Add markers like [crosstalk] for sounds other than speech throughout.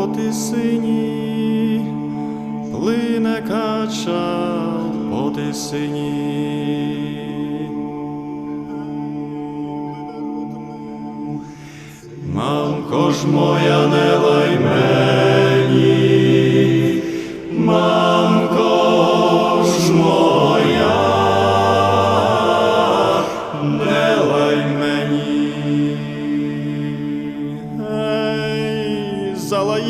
кача по тисині, плине кача по тисині. Мамко ж моя, не лай мені, мамко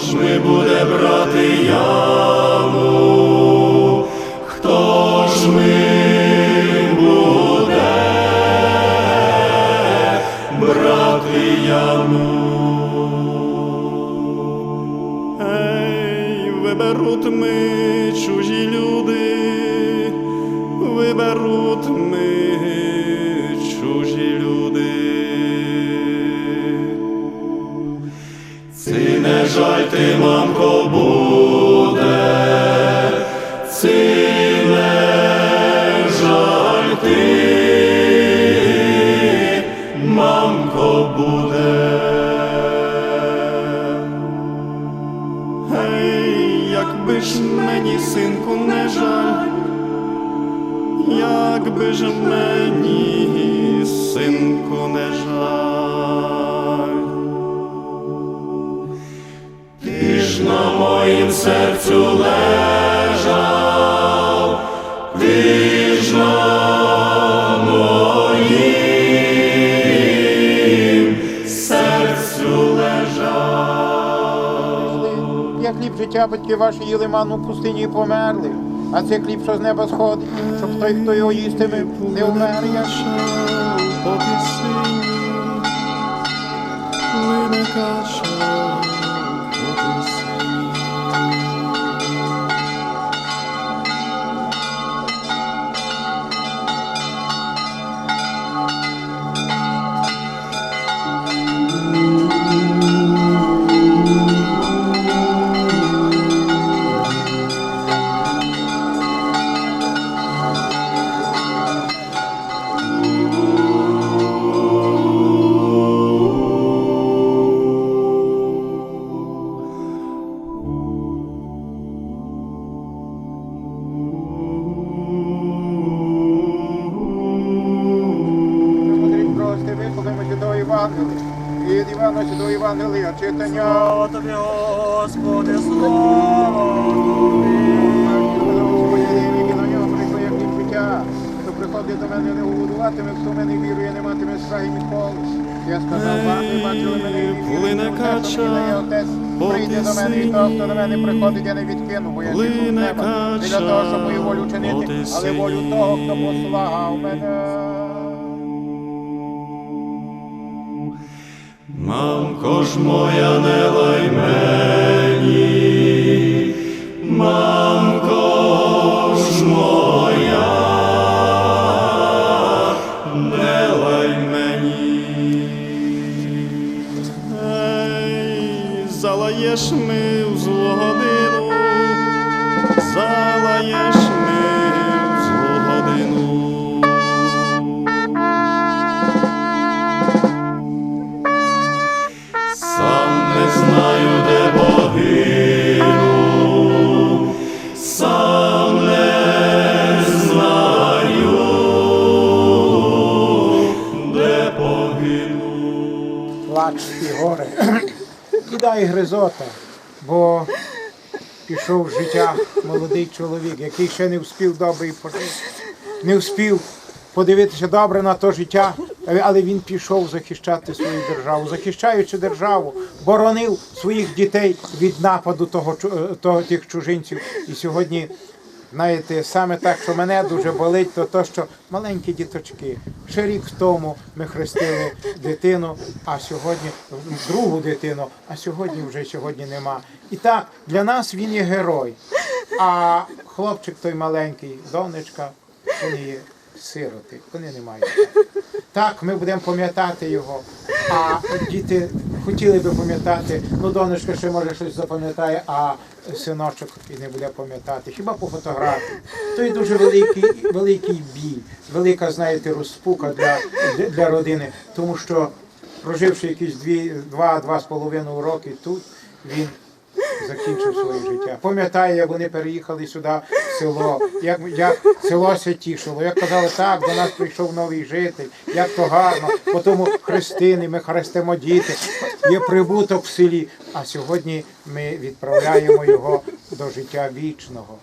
ж ми буде брати яму? Хліб життя батьки ваші їли ману в пустині і померли, а це хліб, що з неба сходить, щоб той, хто його їстиме, не вмер. як по Господи, слава Господи, віки на нього прийшли, як. Хто приходить до мене, не голодуватиме, хто в мене вірує, не матиме страхи ніколи. Я сказав вам, ви бачили мене що мені дає Отець. Прийде до мене, і того, хто до мене приходить, я не відкину, бо я сіду з Плине. Не для того, щоб мою волю чинити, але волю того, хто послав мене. Мамко ж моя, не лай плач і горе. [clears throat] Біда і гризота, бо пішов з життя молодий чоловік, який ще не вспів добре пожити. Не вспів подивитися добре на то життя, але він пішов захищати свою державу, захищаючи державу, боронив своїх дітей від нападу того, е, того тих чужинців. І сьогодні, знаєте, саме так, що мене дуже болить, то то, що маленькі діточки. Ще рік тому ми хрестили дитину, а сьогодні другу дитину, а сьогодні вже сьогодні нема. І так, для нас він є герой. А хлопчик той маленький, донечка, вони є сироти, вони не мають. Так, ми будемо пам'ятати його. А діти хотіли би пам'ятати, ну донечка ще може щось запам'ятає, а синочок і не буде пам'ятати. Хіба по фотографії. То й дуже великий, великий біль, велика, знаєте, розпука для, для, родини, тому що проживши якісь дві, два, два з половиною роки тут, він закінчив своє життя. Пам'ятаю, як вони переїхали сюди в село, як, як село ся тішило. Як казали, так, до нас прийшов новий житель, як то гарно, потім хрестини, ми хрестимо діти, є прибуток в селі. А сьогодні ми відправляємо його до життя вічного.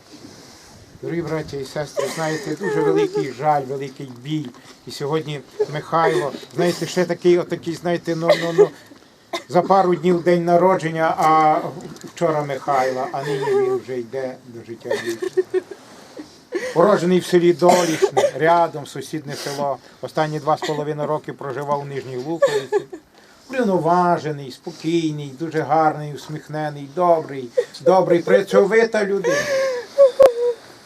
Дорогі браття і сестри, знаєте, дуже великий жаль, великий біль. І сьогодні Михайло, знаєте, ще такий, отакий, знаєте, ну, ну, ну, за пару днів день народження, а вчора Михайла, а нині він вже йде до життя вічного. Породжений в селі Долішне, рядом сусідне село. Останні два з половиною роки проживав у Нижній Луковиці. Врівноважений, спокійний, дуже гарний, усміхнений, добрий, добрий, працьовита людина.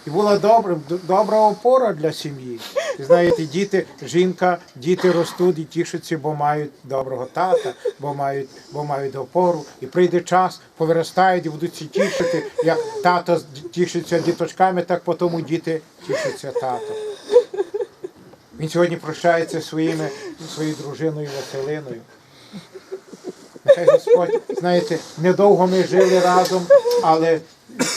І була добра, добра опора для сім'ї. Знаєте, діти, жінка, діти ростуть і тішаться, бо мають доброго тата, бо мають, бо мають опору. І прийде час, повиростають і будуть тішити. Як тато тішиться діточками, так потім діти тішаться татом. Він сьогодні прощається своїми, своєю дружиною Василиною. Нехай Господь, знаєте, недовго ми жили разом, але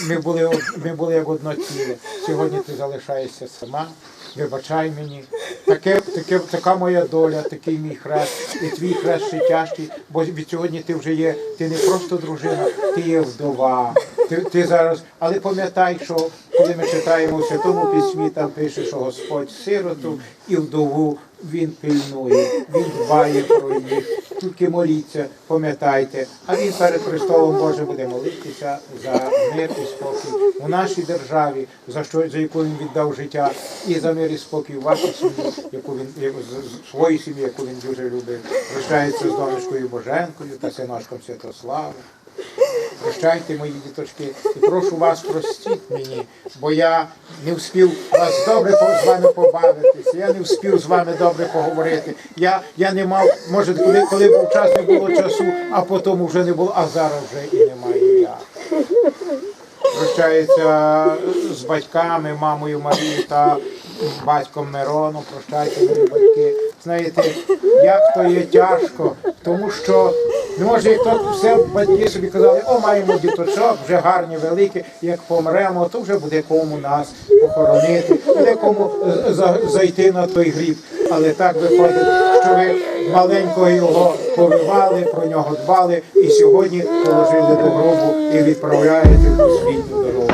ми були, ми були як одно ціле. Сьогодні ти залишаєшся сама. Вибачай мені. Таке, таке, така моя доля, такий мій хрест, і твій хрест ще тяжкий, бо від сьогодні ти вже є, ти не просто дружина, ти є вдова. Ти, ти зараз, але пам'ятай, що коли ми читаємо в Святому Письмі, там пише, що Господь сироту і вдову він пильнує, він дбає про їх. Тільки моліться, пам'ятайте, а він перед Христовом Боже буде молитися за мир і спокій у нашій державі, за що за яку він віддав життя, і за мир і спокій у вашій сім'ї, яку він своїй сім'ї, яку він дуже любив. Прощається з донечкою Боженкою та синочком Святославом. Прощайте, мої діточки, і прошу вас, простіть мені, бо я не встиг вас добре з вами побавитися, я не встиг з вами добре поговорити. Я, я не мав, може, коли, коли був час, не було часу, а потім вже не було, а зараз вже і немає я. Прощається з батьками, мамою Марією та батьком Мироном. Прощайте, мої батьки. Знаєте, як то є тяжко, тому що не може, як то все батьки собі казали, о, маємо діточок, вже гарні, великі, як помремо, то вже буде кому нас похоронити, буде кому е, зайти на той гріб. Але так виходить, що ви маленького його повивали, про нього дбали і сьогодні положили до гробу і відправляєте у ту світню дорогу.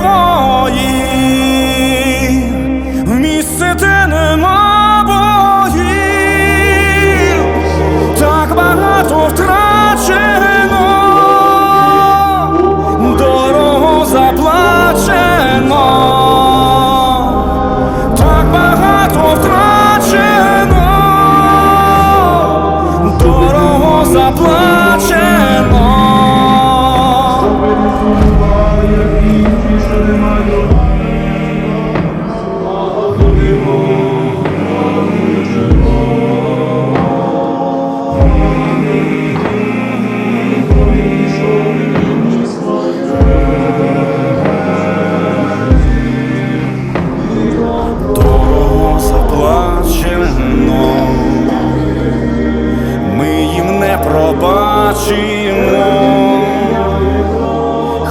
вої, в місце, де нема ми їм не пробачимо,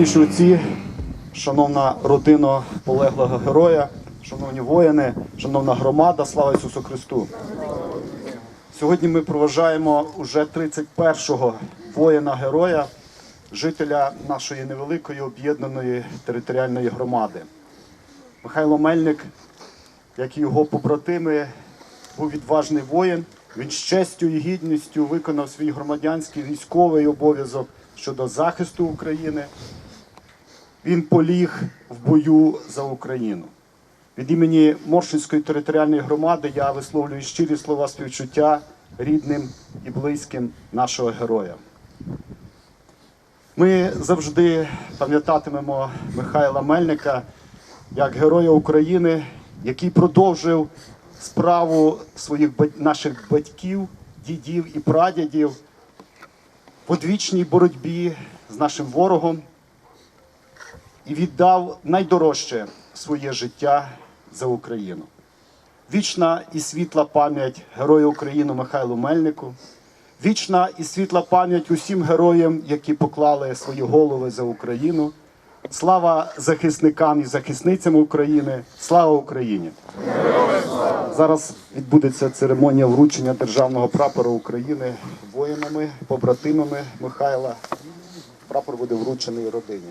Всечесніші отці, шановна родина полеглого героя, шановні воїни, шановна громада, слава Ісусу Христу! Сьогодні ми проважаємо уже 31-го воїна-героя, жителя нашої невеликої об'єднаної територіальної громади. Михайло Мельник, як і його побратими, був відважний воїн. Він з честю і гідністю виконав свій громадянський військовий обов'язок щодо захисту України. Він поліг в бою за Україну. Від імені Моршинської територіальної громади я висловлюю щирі слова співчуття рідним і близьким нашого героя. Ми завжди пам'ятатимемо Михайла Мельника як героя України, який продовжив справу своїх наших батьків, дідів і прадідів в одвічній боротьбі з нашим ворогом і віддав найдорожче своє життя за Україну. Вічна і світла пам'ять Герою України Михайлу Мельнику. Вічна і світла пам'ять усім героям, які поклали свої голови за Україну. Слава захисникам і захисницям України. Слава Україні! Зараз відбудеться церемонія вручення державного прапора України воїнами, побратимами Михайла. Прапор буде вручений родині.